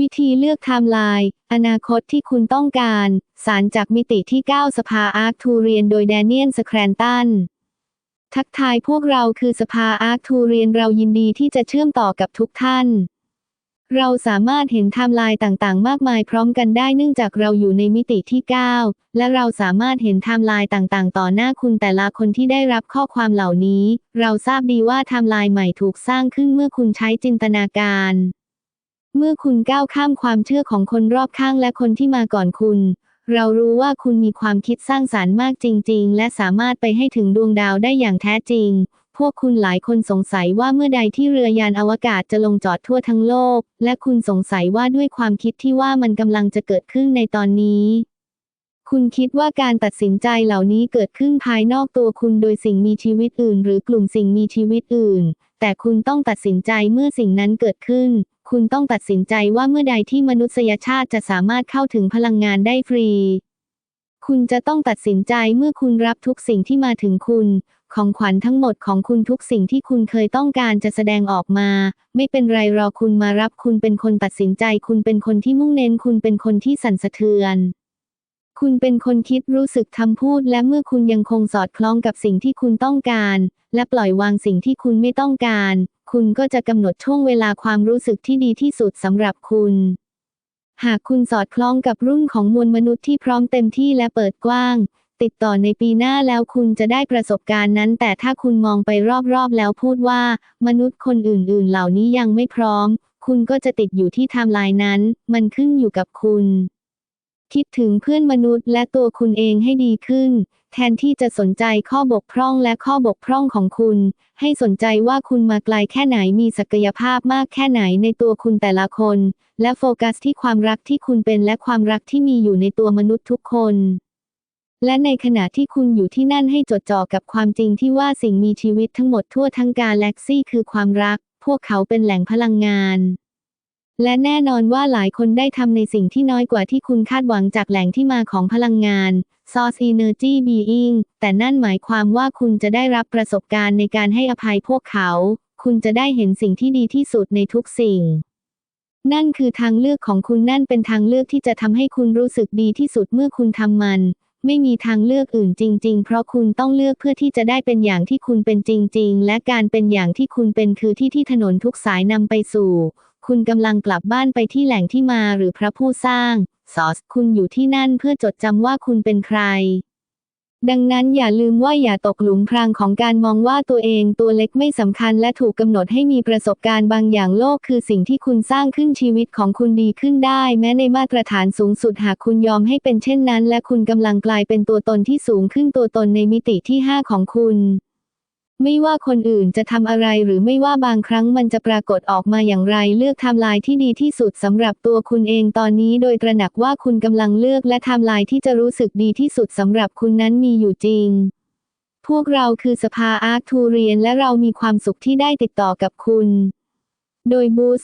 วิธีเลือกไทม์ไลน์ อนาคตที่คุณต้องการ สารจากมิติที่ 9 สภาอาร์คทูเรียนโดยแดเนียนสแครนตัน ทักทายพวกเราคือสภาอาร์คทูเรียนเรายินดีที่จะเชื่อมต่อกับทุกท่าน เราสามารถเห็นไทม์ไลน์ต่างๆ มากมายพร้อมกันได้เนื่องจากเราอยู่ในมิติที่ 9 และเราสามารถเห็นไทม์ไลน์ต่างๆ ต่อหน้าคุณแต่ละคนที่ได้รับข้อความเหล่านี้ เราทราบดีว่าไทม์ไลน์ใหม่ถูกสร้างขึ้นเมื่อคุณใช้จินตนาการ เมื่อคุณก้าวข้ามความเชื่อของคนรอบข้างและคนที่มาก่อนคุณ เรารู้ว่าคุณมีความคิดสร้างสารรค์มากจริง ๆ และสามารถไปให้ถึงดวงดาวได้อย่างแท้จริง พวกคุณหลายคนสงสัยว่าเมื่อใดที่เรือยานอวกาศจะลงจอดทั่วทั้งโลก และคุณสงสัยว่าด้วยความคิดที่ว่ามันกำลังจะเกิดขึ้นในตอนนี้คุณคิดว่าการตัดสินใจเหล่านี้เกิดขึ้นภายนอกตัวคุณโดยสิ่งมีชีวิตอื่น หรือกลุ่มสิ่งมีชีวิตอื่น แต่คุณต้องตัดสินใจเมื่อสิ่งนั้นเกิดขึ้น คุณต้องตัดสินใจว่าเมื่อใดที่มนุษยชาติจะสามารถเข้าถึงพลังงานได้ฟรี คุณจะต้องตัดสินใจเมื่อคุณรับทุกสิ่งที่มาถึงคุณ ของขวัญทั้งหมดของคุณทุกสิ่งที่คุณเคยต้องการจะแสดงออกมา ไม่เป็นไรรอคุณมารับคุณเป็นคนตัดสินใจ คุณเป็นคนที่มุ่งเน้นคุณเป็นคนที่สั่นสะเทือนคุณเป็นคนคิดรู้สึกทำพูด และเมื่อคุณยังคงสอดคล้องกับสิ่งที่คุณต้องการ และปล่อยวางสิ่งที่คุณไม่ต้องการ คุณก็จะกำหนดช่วงเวลาความรู้สึกที่ดีที่สุดสำหรับคุณ หากคุณสอดคล้องกับรุ่นของมวลมนุษย์ที่พร้อมเต็มที่และเปิดกว้าง ติดต่อในปีหน้าแล้วคุณจะได้ประสบการณ์นั้น แต่ถ้าคุณมองไปรอบๆแล้วพูดว่า มนุษย์คนอื่นๆ เหล่านี้ยังไม่พร้อม คุณก็จะติดอยู่ที่ไทม์ไลน์นั้น มันขึ้นอยู่กับคุณ คิดถึงเพื่อนมนุษย์และตัวคุณเองให้ดีขึ้น แทนที่จะสนใจข้อบกพร่องและข้อบกพร่องของคุณ ให้สนใจว่าคุณมาไกลแค่ไหนมีศักยภาพมากแค่ไหนในตัวคุณแต่ละคน และโฟกัสที่ความรักที่คุณเป็นและความรักที่มีอยู่ในตัวมนุษย์ทุกคน และในขณะที่คุณอยู่ที่นั่นให้จดจ่อกับความจริงที่ว่าสิ่งมีชีวิตทั้งหมดทั่วทั้งกาแล็กซี่คือความรัก พวกเขาเป็นแหล่งพลังงาน และแน่นอนว่าหลายคนได้ทำในสิ่งที่น้อยกว่าที่คุณคาดหวังจากแหล่งที่มาของพลังงาน Source Energy Being แต่นั่นหมายความว่าคุณจะได้รับประสบการณ์ในการให้อภัยพวกเขา คุณจะได้เห็นสิ่งที่ดีที่สุดในทุกสิ่ง นั่นคือทางเลือกของคุณนั่นเป็นทางเลือกที่จะทำให้คุณรู้สึกดีที่สุดเมื่อคุณทำมัน ไม่มีทางเลือกอื่นจริง ๆ เพราะคุณต้องเลือกเพื่อที่จะได้เป็นอย่างที่คุณเป็นจริง ๆ และการเป็นอย่างที่คุณเป็นคือที่ที่ถนนทุกสายนำไปสู่ คุณกำลังกลับบ้านไปที่แหล่งที่มาหรือพระผู้สร้าง ซอส คุณอยู่ที่นั่นเพื่อจดจำว่าคุณเป็นใคร ดังนั้นอย่าลืมว่าอย่าตกหลุมพรางของการมองว่าตัวเองตัวเล็กไม่สำคัญและถูกกำหนดให้มีประสบการณ์บางอย่างโลกคือสิ่งที่คุณสร้างขึ้นชีวิตของคุณดีขึ้นได้ แม้ในมาตรฐานสูงสุดหากคุณยอมให้เป็นเช่นนั้น และคุณกำลังกลายเป็นตัวตนที่สูงขึ้นตัวตนในมิติที่ 5 ของคุณ ไม่ว่าคนอื่นจะทำอะไรหรือไม่ว่าบางครั้งมันจะปรากฏออกมาอย่างไรเลือกไทม์ไลน์ที่ดีที่สุดสำหรับตัวคุณเองตอนนี้โดยตระหนักว่าคุณกำลังเลือกและไทม์ไลน์ที่จะรู้สึกดีที่สุดสำหรับคุณนั้นมีอยู่จริง พวกเราคือสภาอาร์คทูเรียนและเรามีความสุขที่ได้ติดต่อกับคุณ โดยบูส